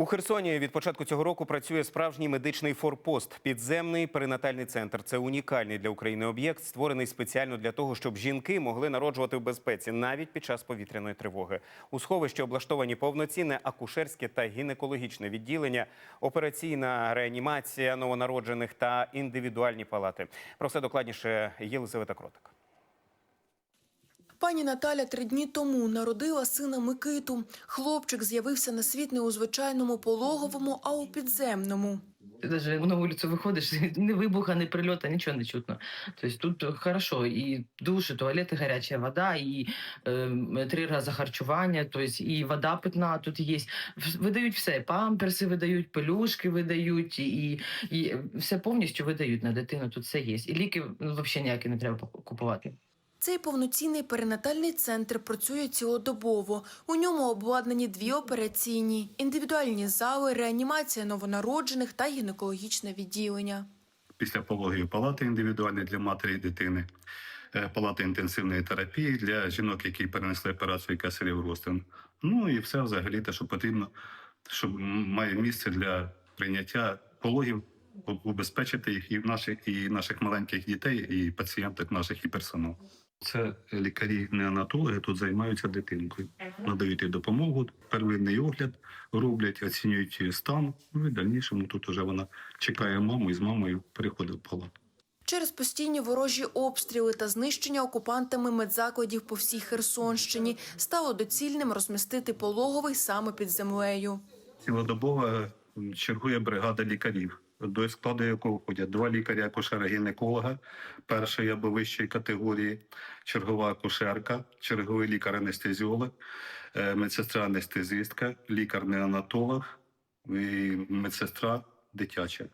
У Херсоні від початку цього року працює справжній медичний форпост. Підземний перинатальний центр. Це унікальний для України об'єкт, створений спеціально для того, щоб жінки могли народжувати в безпеці навіть під час повітряної тривоги. У сховищі облаштовані повноцінне акушерське та гінекологічне відділення, операційна реанімація новонароджених та індивідуальні палати. Про все докладніше Єлизавета Кротик. Пані Наталя три дні тому народила сина Микиту. Хлопчик з'явився на світ не у звичайному пологовому, а у підземному. Ти даже на вулицю виходиш, ні вибуха, ні прильота, нічого не чутно. Тобто тут хорошо, і душ, туалети, гаряча вода, і е, три рази харчування, тобто і вода питна тут є. Видають все, памперси видають, пелюшки видають, і, і все повністю видають на дитину, тут все є. І ліки ну, взагалі ніякі не треба купувати. Цей повноцінний перинатальний центр працює цілодобово. У ньому обладнані дві операційні, індивідуальні зали, реанімація новонароджених та гінекологічне відділення. після пологової палати індивідуальні для матері і дитини, е, палати інтенсивної терапії для жінок, які перенесли операцію кесарів розтин. Ну і все взагалі те, що потрібно, щоб має місце для прийняття пологів, убезпечити їх і наших, і наших маленьких дітей, і пацієнток наших, і персоналу. Це лікарі-неонатологи тут займаються дитинкою, надають їй допомогу, первинний огляд роблять, оцінюють її стан. Ну і в дальнішому тут уже вона чекає маму і з мамою переходить в палату. Через постійні ворожі обстріли та знищення окупантами медзакладів по всій Херсонщині стало доцільним розмістити пологовий саме під землею. Цілодобово чергує бригада лікарів, до складу якого входять два лікаря акушера гінеколога першої або вищої категорії, чергова акушерка, черговий лікар-анестезіолог, е, медсестра-анестезистка, лікар-неонатолог і медсестра дитяча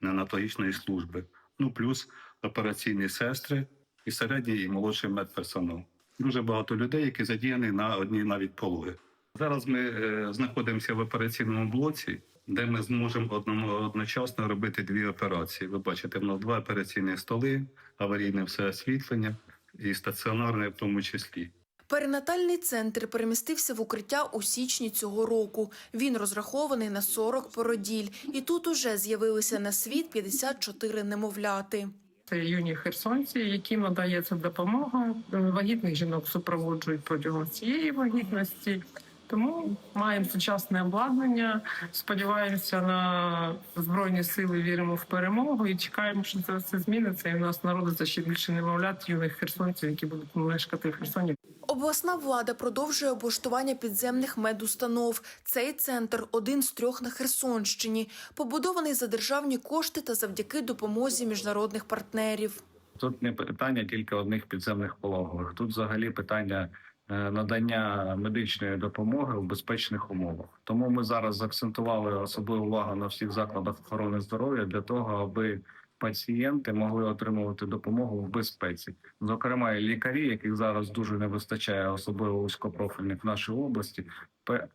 неонатологічної служби. Ну плюс операційні сестри і середній і молодший медперсонал. Дуже багато людей, які задіяні на одній навіть пологи. Зараз ми е, знаходимося в операційному блоці, де ми зможемо одному одночасно робити дві операції. Ви бачите, в нас два операційні столи, аварійне все освітлення і стаціонарне в тому числі. Перинатальний центр перемістився в укриття у січні цього року. Він розрахований на 40 породіль, і тут уже з'явилися на світ 54 немовляти. Це юні херсонці, яким надається допомога. Вагітних жінок супроводжують протягом цієї вагітності. Тому маємо сучасне обладнання. Сподіваємося на збройні сили. Віримо в перемогу і чекаємо, що це все зміниться. І у нас народиться ще більше немовлят юних херсонців, які будуть мешкати в Херсоні. Обласна влада продовжує облаштування підземних медустанов. Цей центр один з трьох на Херсонщині, побудований за державні кошти та завдяки допомозі міжнародних партнерів. Тут не питання тільки одних підземних пологових. Тут взагалі питання надання медичної допомоги в безпечних умовах. Тому ми зараз заакцентували особливу увагу на всіх закладах охорони здоров'я для того, аби пацієнти могли отримувати допомогу в безпеці. Зокрема, і лікарі, яких зараз дуже не вистачає, особливо вузькопрофільних в нашій області,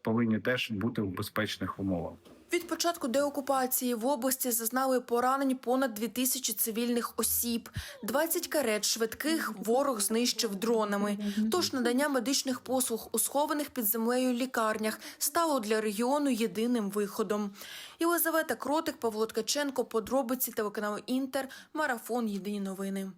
повинні теж бути в безпечних умовах. Від початку деокупації в області зазнали поранень понад 2 тисячі цивільних осіб. 20 карет швидких ворог знищив дронами. Тож надання медичних послуг у схованих під землею лікарнях стало для регіону єдиним виходом. Єлизавета Кротик, Павло Ткаченко, подробиці телеканалу Інтер, марафон Єдині новини.